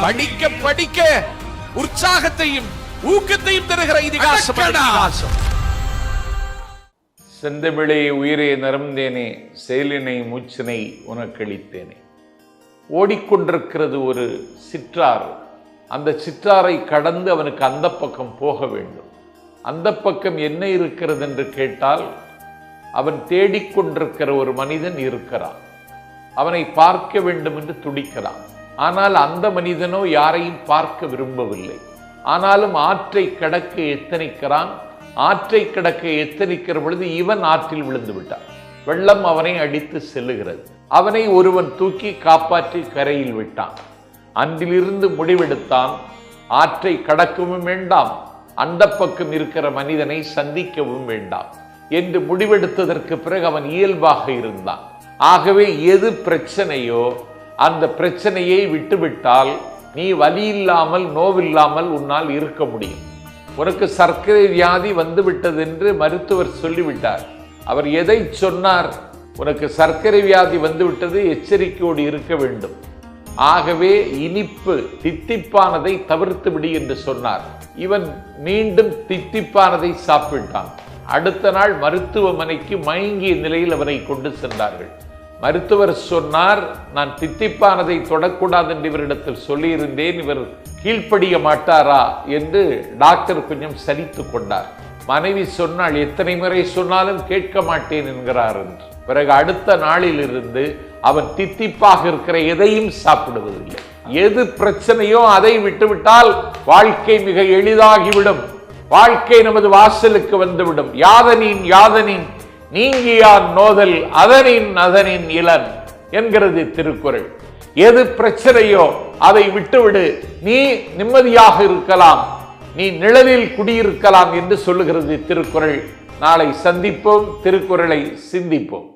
படிக்க படிக்க உற்சாகத்தையும் ஊக்கத்தையும் தருகிற இதிகாசம் செந்தமிழே உயிரே நரம்பேனே செயலினை மூச்சினை உனக்களித்தேனே ஓடிக்கொண்டிருக்கிறது ஒரு சிற்றாறு. அந்த சிற்றாரை கடந்து அவனுக்கு அந்த பக்கம் போக வேண்டும். அந்த பக்கம் என்ன இருக்கிறது என்று கேட்டால் அவன் தேடிக்கொண்டிருக்கிற ஒரு மனிதன் இருக்கிறான். அவனை பார்க்க வேண்டும் என்று துடிக்கிறான். ஆனால் அந்த மனிதனோ யாரையும் பார்க்க விரும்பவில்லை. ஆனாலும் ஆற்றை கடக்க எத்தனைக்கிறான்? ஆற்றை கடக்க எத்தனைக்கிற பொழுது இவன் ஆற்றில் விழுந்து விட்டான். வெள்ளம் அவனை அடித்து செல்லுகிறது. அவனை ஒருவன் தூக்கி காப்பாற்றி கரையில் விட்டான். அன்றிலிருந்து முடிவெடுத்தான். ஆற்றை கடக்கவும் வேண்டாம். அந்த பக்கம் இருக்கிற மனிதனை சந்திக்கவும் வேண்டாம் என்று முடிவெடுத்ததற்கு பிறகு அவன் இயல்பாக இருந்தான். ஆகவே எது பிரச்சனையோ அந்த பிரச்சனையை விட்டுவிட்டால் நீ வலி இல்லாமல் நோவில்லாமல் உன்னால் இருக்க முடியும். உனக்கு சர்க்கரை வியாதி வந்துவிட்டது என்று மருத்துவர் சொல்லிவிட்டார். அவர் எதை சொன்னார்? உனக்கு சர்க்கரை வியாதி வந்துவிட்டது எச்சரிக்கையோடு இருக்க வேண்டும். ஆகவே இனிப்பு தித்திப்பானதை தவிர்த்து விடு என்று சொன்னார். இவன் மீண்டும் தித்திப்பானதை சாப்பிட்டான். அடுத்த நாள் மருத்துவமனைக்கு மயங்கிய நிலையில் அவனை கொண்டு சென்றார்கள். மருத்துவர் சொன்னார் நான் தித்திப்பானதை தொடக்கூடாது என்று இவரிடத்தில் சொல்லியிருந்தேன் இவர் கீழ்ப்படிய மாட்டாரா? என்று டாக்டர் கொஞ்சம் சலித்து கொண்டார். மனைவி சொன்னால் எத்தனை முறை சொன்னாலும் கேட்க மாட்டேன் என்கிறார் என்று. பிறகு அடுத்த நாளிலிருந்து அவன் தித்திப்பாக இருக்கிற எதையும் சாப்பிடுவதில்லை. எது பிரச்சனையோ அதை விட்டுவிட்டால் வாழ்க்கை மிக எளிதாகிவிடும். வாழ்க்கை நமது வாசலுக்கு வந்துவிடும். யாதனின் யாதனின் நீங்கியான் நோதல் அதனின் அதனின் இளன் என்கிறது திருக்குறள். எது பிரச்சனையோ அதை விட்டுவிடு. நீ நிம்மதியாக இருக்கலாம். நீ நிழலில் குடியிருக்கலாம் என்று சொல்லுகிறது திருக்குறள். நாளை சந்திப்போம் திருக்குறளை சிந்திப்போம்.